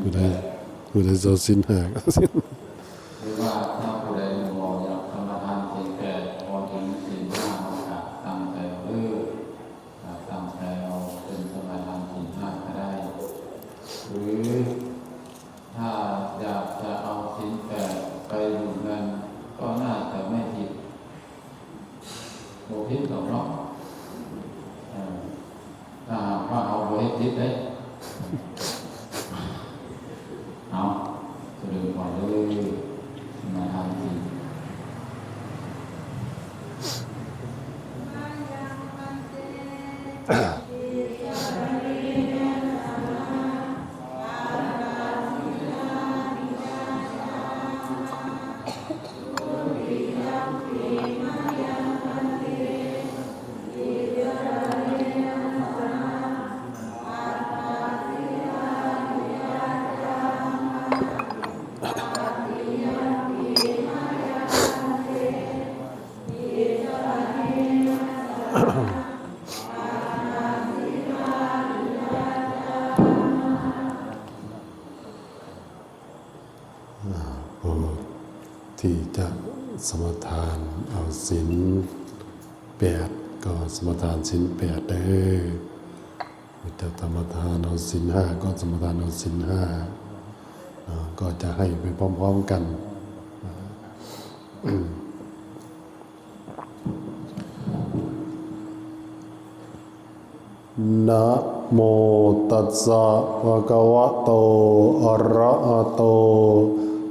ผู้ใดผู้ใดเจ้าสินหากหรือว่าถ้าผู้ใดมองอยากทำทานศีลแปดพอถึงศีลห้าก็ตั้งใจเออตั้งใจเอาเป็นสมาทานศีลห้าก็ได้ หรือถ้าอยากจะเอาศีลแปดไปอยู่นั้นก็น่าจะไม่ผิดโมพิษหรอกเนาะถ้าหากว่าเอาโมพิษทิศได้ ที่จะสมทานเอาศีลแปดก็สมทานศีลแปดเด้อจะสมทานเอาศีลห้าก็สมทานเอาศีลห้าก็จะให้ไปพร้อมๆกันนะโมตัสสะภะคะวะโตอะระหะโต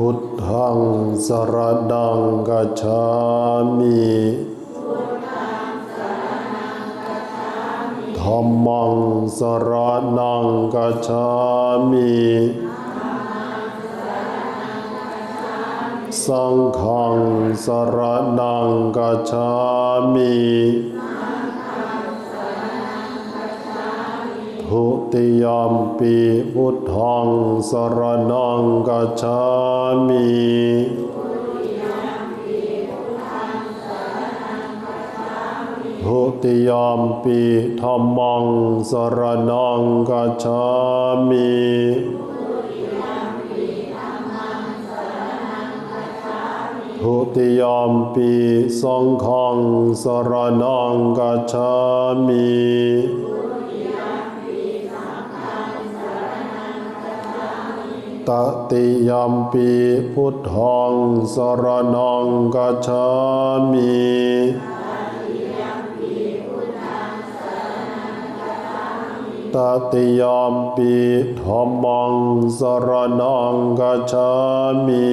พุทธังสรดังกัจฉามิธรรมังสรนังกัจฉามิสังฆังสรนังกัจฉามิ ทุติยมปีพุทธังสรนังกัจฉามิทุติยมปีธรรมังสรนังกัจฉามิทุติยมปีสังฆังสรนังกัจฉามิ ตติยัมปีพุทธังสรนังกัจฉามิตติยัมปีธรรมังสรนังกัจฉามิ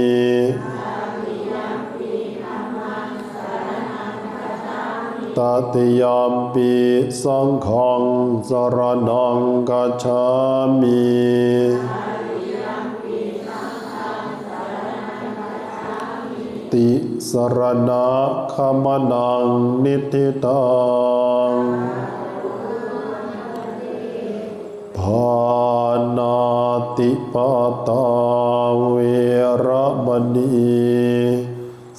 ตติยัมปีสังฆังสรนังกัจฉามิ ติสรณะขมนังนิทิตังภานาติปตาเวระมณี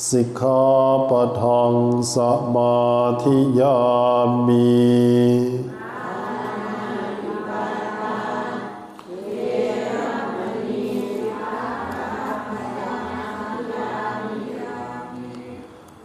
สิกขาปะทังสมาธิยามี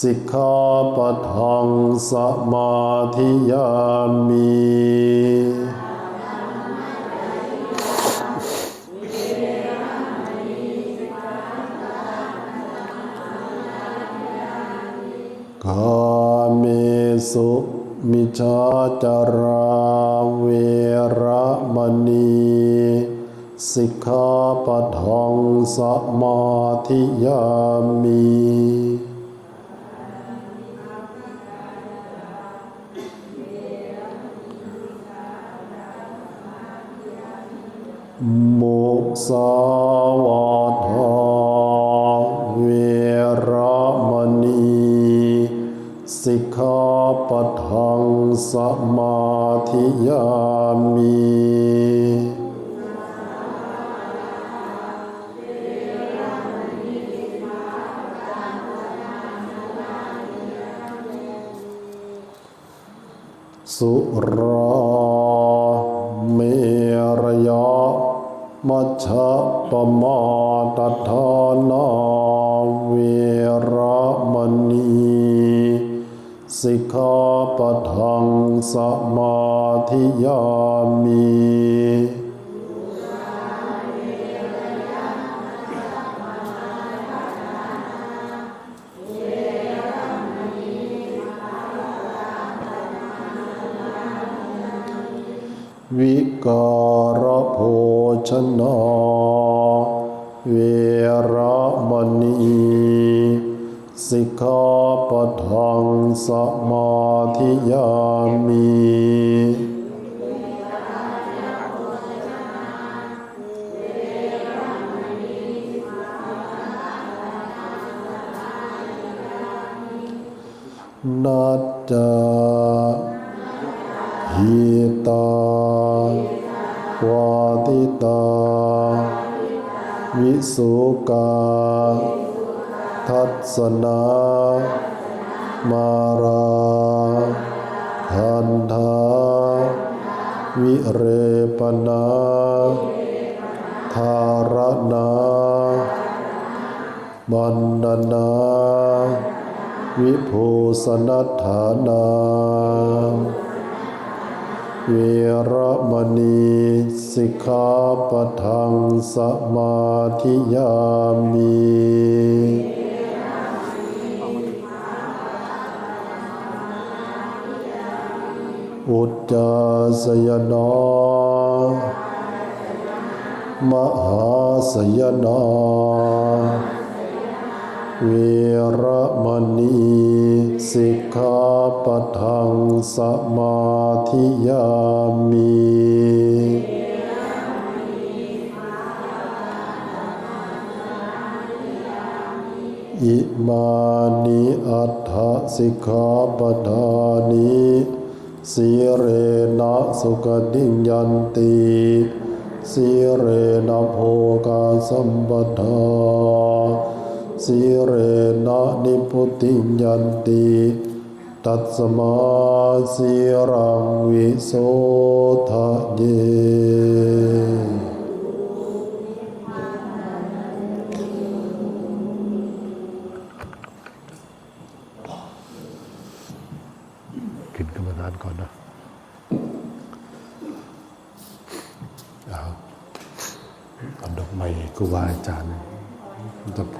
สิกขาปะทังสมาธิยามีกาเมสุมิชาจาราเวระมณีสิกขาปะทังสมาธิยามี มุสาวาทาเวรมณี สิกขาปะทังสมาธิยามีสุรา มัชฌะปมาตทานาเวรมณีสิกขาปทังสมาธิยามี วิการโภชนาเวรมณีสิกขาปทังสมาธิยามีนัจจา หิตาวาติตา วิสุกา ทัศนา มาราคันธาวิเรปนาธารณาบันดนา วิภูสนัฐานา วระมณีสิกขาปะทังสมาธิยามีอุจจาสยนามหาสยนา วระมณีสิกขาปทังสมาธิยามีอิมานิอัฏฐสิกขาปทานิสีเรนะสุขติยันติสีเรนะโภกาสัมปทา สีเรนะนิพุติยันติตัสสมาสีรังวิโสทะเยขึ้นกรรมฐานก่อนนะเอาเอาดอกไม้ครูบาอาจารย์